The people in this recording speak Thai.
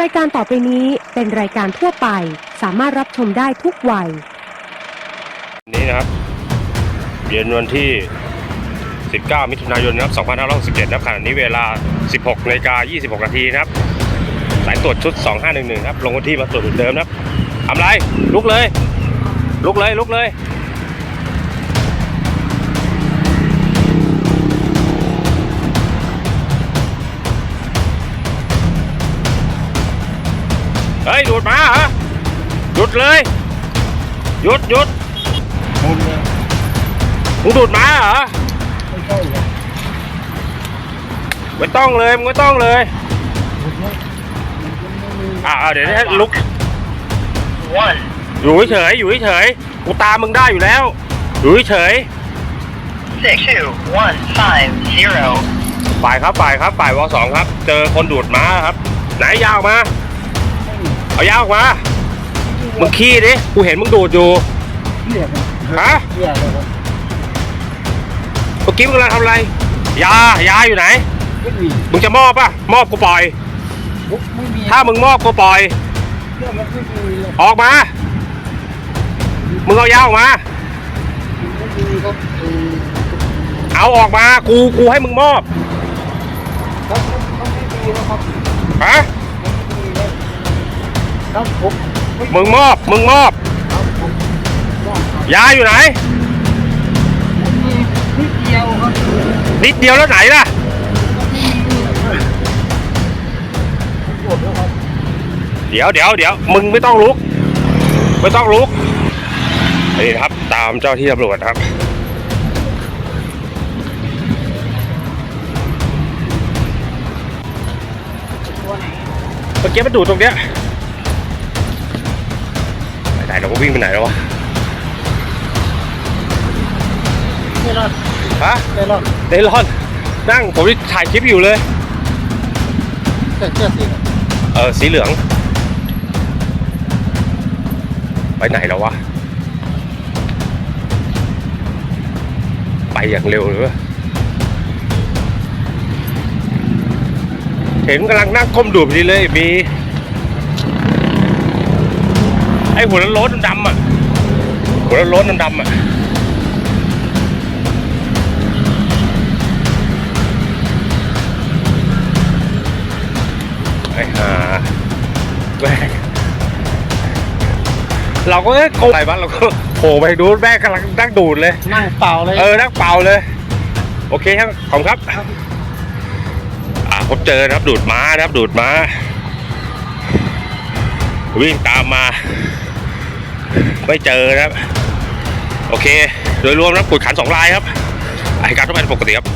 รายการต่อไปนี้เป็นรายการทั่วไป สามารถรับชมได้ทุกวัย นี้นะครับเย็นวันที่ 19 มิถุนายนนะครับ2567นะครับขณะนี้เวลา 16นาฬิกา26นาทีนะครับสายตรวจชุด 2511ครับลงพื้นที่มาตรวจเหมือนเดิมนะครับทำไรลุกเลย ลุกเลยลุกเลย หยุดเลย หยุดหยุดคุณเนี่ยมึงดูดม้าเหรอ ไม่ใช่หรอกไม่ต้องเลยมึงไม่ต้องเลยคุณเนี่ยอ่าเดี๋ยวให้ลุก one อยู่เฉยๆอยู่เฉยๆกูตามมึงได้อยู่แล้ว อยู่เฉย six two one five zero ๆฝ่ายครับฝ่ายครับฝ่ายวสองครับ เจอคนดูดม้าครับ ไหนยาวมาเอายาวออกมา มึงขี้ดิ กูเห็นมึงดูดอยู่ เรียกฮะ เรียกเลยครับเมื่อกี้มึงกำลังทำอะไร ยา ยาอยู่ไหน ไม่มีมึงจะมอบป่ะ มอบกูปล่อย ไม่มีถ้ามึงมอบกูปล่อย เรื่องมันไม่มีเลยออกมา มึงเอายาออกมา ไม่มีครับเออเอาออกมา กู กูให้มึงมอบ ครับมันไม่มีแล้วครับฮะมันไม่มีแล้วครับผมไมึงมอบ มึงมอบ ยาอยู่ไหน นิดเดียวครับนิดเดียวแล้วไหนล่ะ ปวดแล้วครับเดี๋ยวเดี๋ยวเดี๋ยวมึงไม่ต้องลุก ไม่ต้องลุกนี่ครับ ตามเจ้าที่ตำรวจครับ ตัวไหน เมื่อกี้มันดูดตรงเนี้ย เราก็วิ่งไปไหนแล้ววะไม่รอดฮะไม่รอดเดลอนนั่งผมถ่ายคลิปอยู่เลยแต่เสื้อสีเออสีเหลือง ไปไหนแล้ววะ ไปอย่างเร็วเลยวะเห็นกำลังนั่งก้มดูพอดีเลยมี ไอ้หัวโล้นๆดำๆอะหัวโล้นๆดำๆอะไอ้ห่าแม่งเราก็เอ๊ะโกงอะไรวะเราก็โผล่ไปดูแม่งกำลังนั่งดูดเลย นั่งเปล่าเลย เออ นั่งเป่าเลย โอเคครับ ขอบคุณครับอ่าพบเจอนะครับ ดูดม้านะครับ ดูดม้า วิ่งตามมา ไม่เจอนะครับ โอเค โดยรวมนะครับกดขันสองลายครับไอ้การทั่วไปปกติครับ